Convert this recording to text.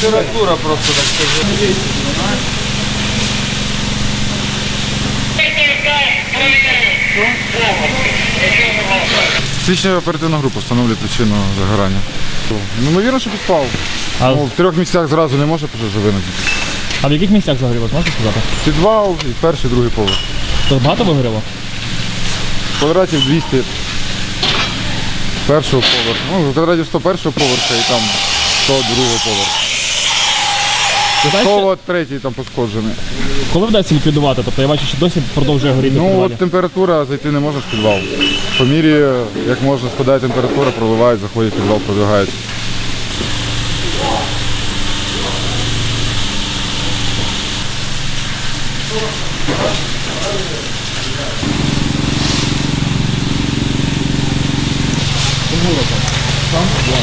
Температура просто так скажу. Слідча оперативна група встановлює причину загорання. Ймовірно, що підпал. А, Ну, в трьох місцях зразу не може пожежа виникнути. а в яких місцях загорілось, можете сказати? Підвал і перший, другий поверх. Тут багато вигоріло? Квадратів 200 першого поверху. Ну, квадратів 100 першого поверха і там 100 другого поверху. Ви знаєте, 100 третій там пошкоджений. коли вдасться ліквідувати? Тобто я бачу, що досі продовжує горіти Ну підвалі. от температура зайти не можна в підвал. По мірі, як можна спадає температура, проливають, заходять в підвал, 국물 같아. 쌈? 와,